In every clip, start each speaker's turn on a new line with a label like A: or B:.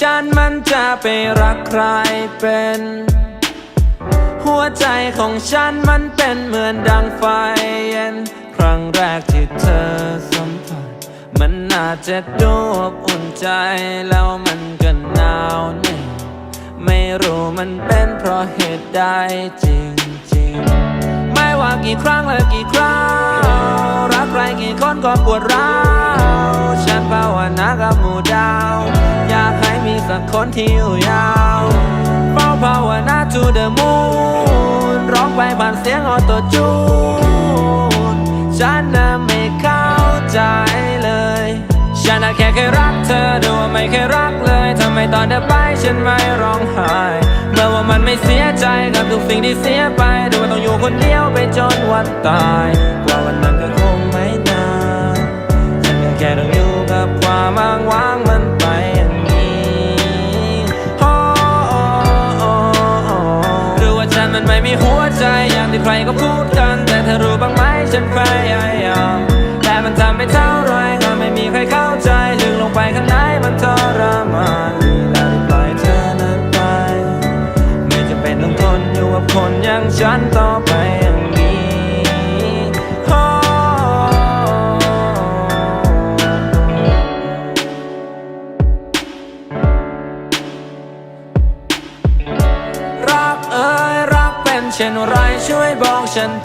A: ฉันมันจะไปรักใครเป็น หัวใจของฉันมันเป็นเหมือนดังไฟเย็น ครั้งแรกที่เธอสัมผัส มันน่าจะดูอบอุ่นใจแล้วมันก็หนาวเหนี่อยไม่รู้มันเป็นเพราะเหตุใดจริงๆ ไม่ว่ากี่ครั้งและกี่คราวรักใครกี่คนก็ปวดร้าวฉันภาวนากับหมู่ดาวากให้มีสักคนที่อยู่ยาวเฝ้าภาวนา to the moon ร้องไปผ่านเสียงออโตจูน ฉันน่ะไม่เข้าใจเลย ฉันน่ะแค่เคยรักเธอดูว่าไม่เคยรักเลยทำไมตอนเธอไปฉันไม่ร้องไห้ เมื่อว่ามันไม่เสียใจกับทุกสิ่งที่เสียไป ดูว่าต้องอยู่คนเดียวไปจนวันตายกว่าวันนั้นก็คงไม่นานฉันก็แค่ต้องอยู่กับความอ้างว้าง มีหัวใจอย่างที่ใครก็พูดกัน แต่เธอรู้บ้างไหมฉันพยายามแต่มันทำไม่เท่าไรก็ไม่มีใครเข้าใจลึกลงไปข้างในมันทรมานแล้วได้ปล่อยเธอนั้นไป ไม่จำเป็นต้องทนอยู่กับคนอย่างฉัน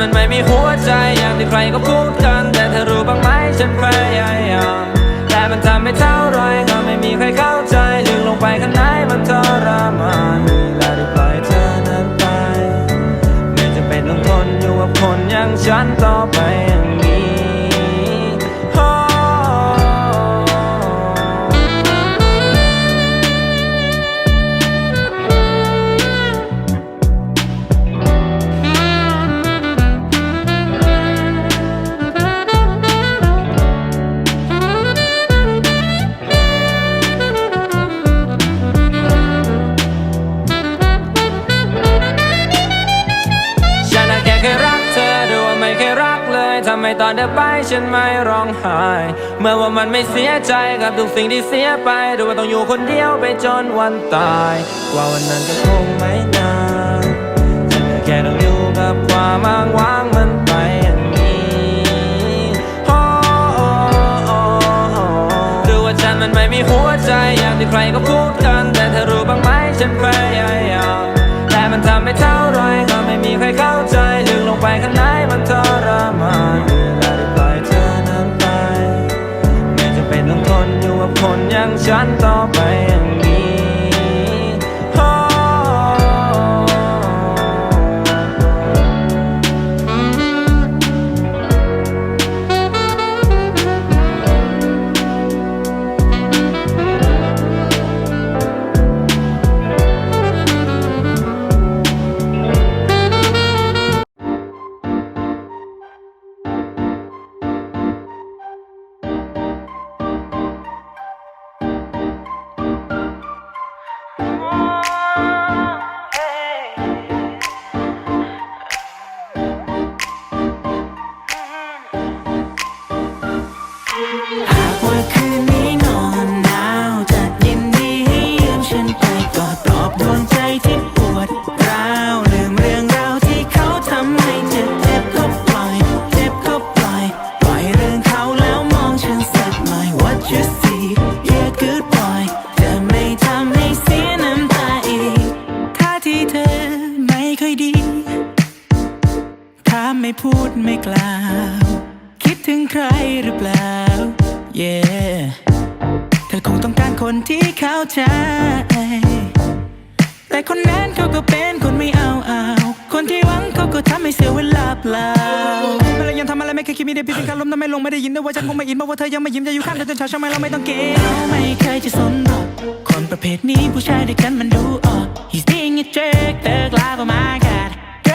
A: มันไม่มีหัวใจอย่างที่ใครก็พูดกัน แต่เธอรู้บ้างไหมฉันพยายามแต่มันทำไม่เท่าไรก็ไม่มีใครเข้าใจลึกลงไปข้างในมันทรมานเวลาที่ปล่อยเธอนั้นไป ไม่จำเป็นต้องทนอยู่กับคนอย่างฉันต่อ เธอไปฉันไม่ร้องไห้ เมื่อว่ามันไม่เสียใจกับทุกสิ่งที่เสียไปดูว่าต้องอยู่คนเดียวไปจนวันตายกว่าวันนั้นก็คงไม่นานฉันแค่ต้องอยู่กับความอ้างว้างมันไปอย่างนี้โอ้โอ้โอ้โอ้หรือว่าฉันมันไม่มีหัวใจอย่างที่ใครก็พูดกัน แต่เธอรู้บ้างไหมฉันพยายามแต่มันทำไม่เท่าไรก็ไม่มีใครเข้าใจลึกลงไปข้างในมันทรม คนอย่ ไม่
B: พูดไม่กล่าว คิดถึงใครหรือเปล่า yeah เธอคงต้องการคนที่เข้าใจ แต่คนนั้นเขาก็เป็นคนไม่เอาเอาคนที่หวังเขาก็ทำให้เสียเวลาเปล่าแต่เรายังทำอะไรไม่เคยคิดมีได้พี่เป็นการล้มทำไมลงไม่ได้ยินด้วยว่าฉันคงไม่อินเพราะว่าเธอยังไม่ยิ้มจะอยู่ข้างเธอจนเช้าใช่ไหมเราไม่ต้องเกณฑ์เราไม่เคยจะสนหรอกคนประเภทนี้ผู้ชายด้วยกันมันดูออก He's being a jerk เลิกลา oh my god Girl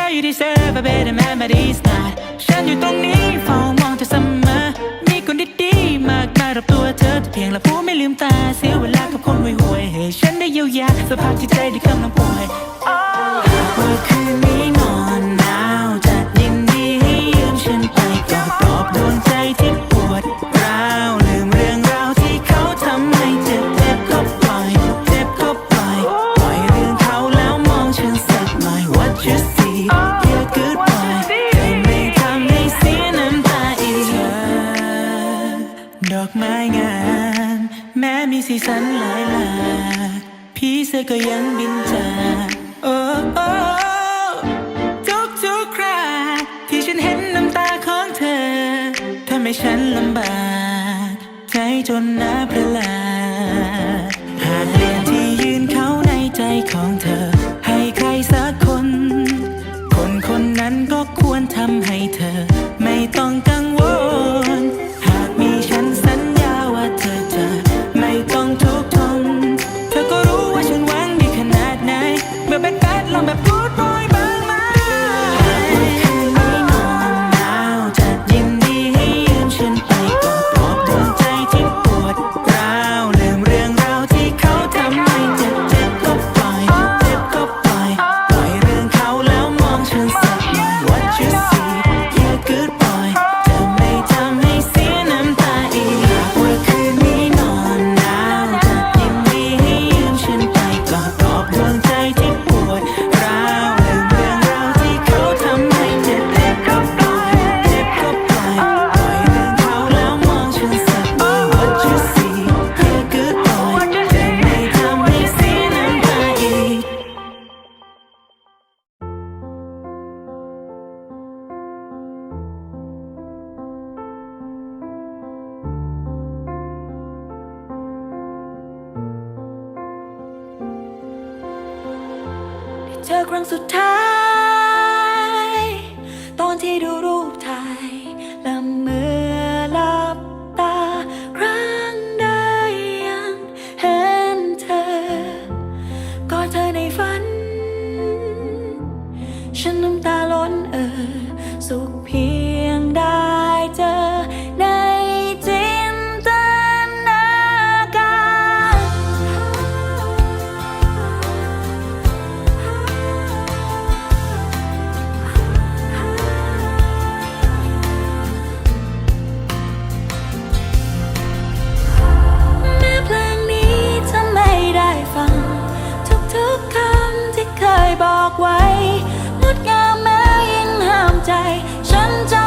B: you deserve a better man but he's not ฉันอยู่ตรงนี้เฝ้ามองเธอเสมอ มีคนดีๆมากมายรอบตัวเธอเพียงละผู้ไม่ลืมตาเสียเวลากับคนห่วยๆให้ฉันได้เยียวยาสภาพจิตใจด้วยกำลัง สีสันหลายหลากพี่เสือก็ยังบินจากโอ้โอ้ทุกทุกคราที่ฉันเห็นน้ำตาของเธอทำให้ฉันลำบาก ใจจนน้าประหลาด เธอครั้งสุดท้าย ตอนที่ดูรูป
C: ถ่ายและเมื่อหลับตา ครั้งใดยังเห็นเธอ ก็เธอในฝัน ฉันน้ำตาล้นเออ สุขเพียง ห้าม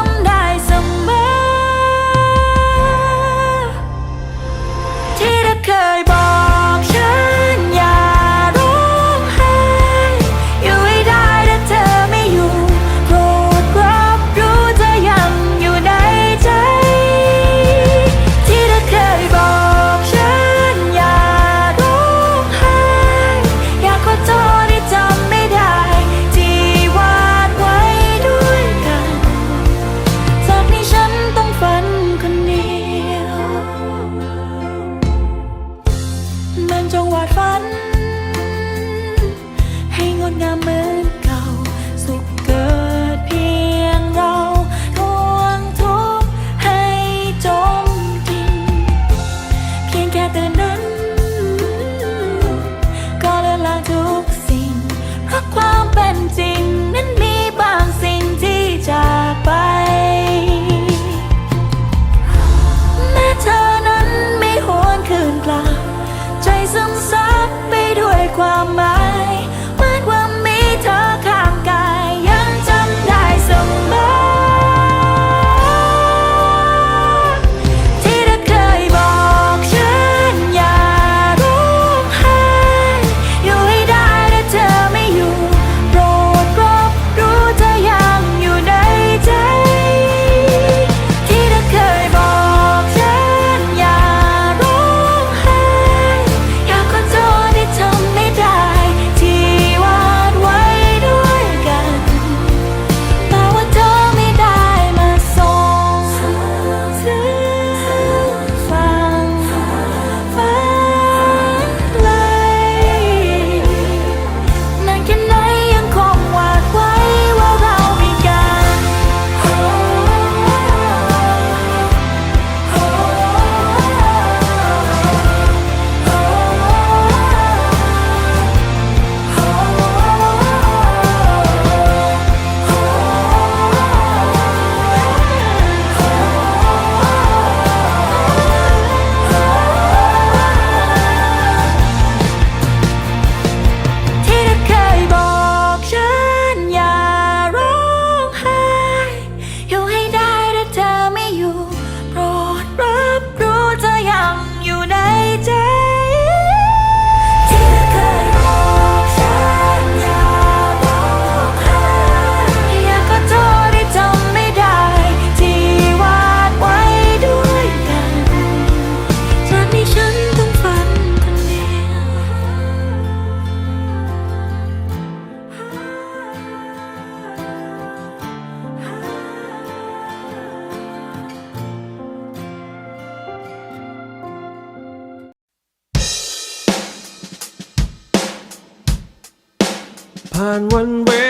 C: านวัน
D: เว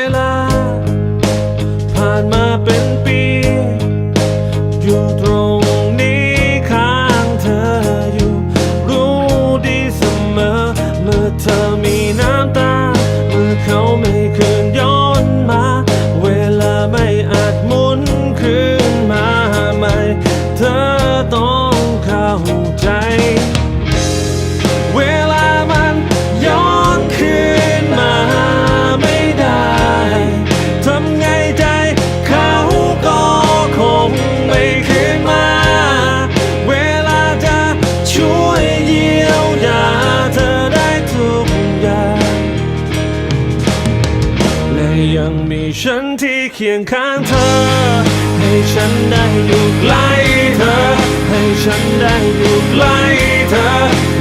D: ฉันที่เคียงข้างเธอ ให้ฉันได้อยู่ใกล้เธอ ให้ฉันได้อยู่ใกล้เธอ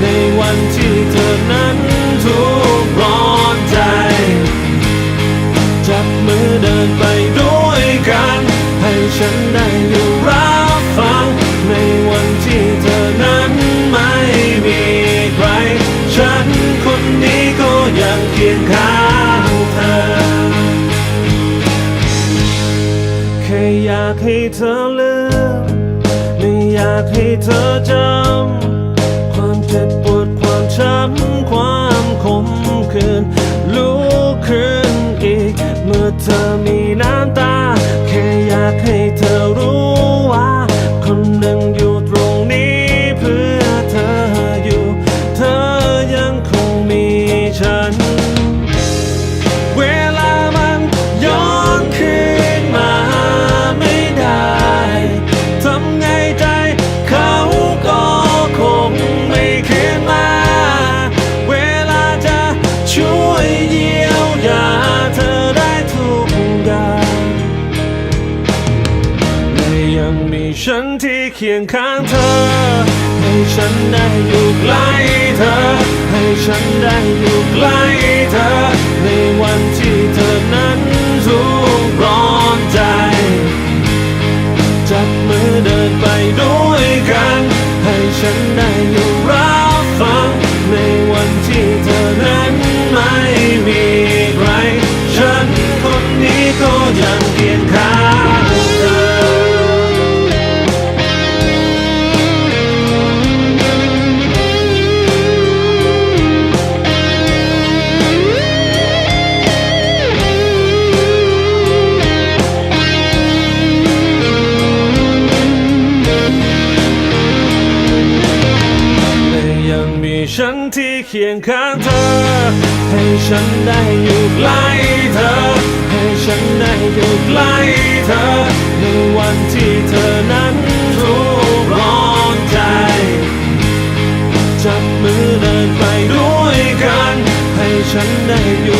D: ในวันที่เธอนั้นทุกข์ร้อนใจ จับมือเดินไปด้วยกัน ให้ฉันได้อยู่รับฟัง ในวันที่เธอนั้นไม่มีใคร ฉันคนนี้ก็ยังเคียงข้างากให้เธอลืม ไม่อยากให้เธอจำ ความเจ็บปวดความช้ำความขมขื่นลุกขึ้นอีก เมื่อเธอมีน้ำตา แค่อยากให้เธอรู้ ฉันได้อยู่ใกล้เธอ ให้ฉันได้อยู่ใกล้ เคียงข้างเธอ ให้ฉันได้อยู่ใกล้เธอ ให้ฉันได้อยู่ใกล้เธอ ในวันที่เธอนั้นทุกข์ร้อนใจ จับมือเดินไปด้วยกัน ให้ฉันได้อยู่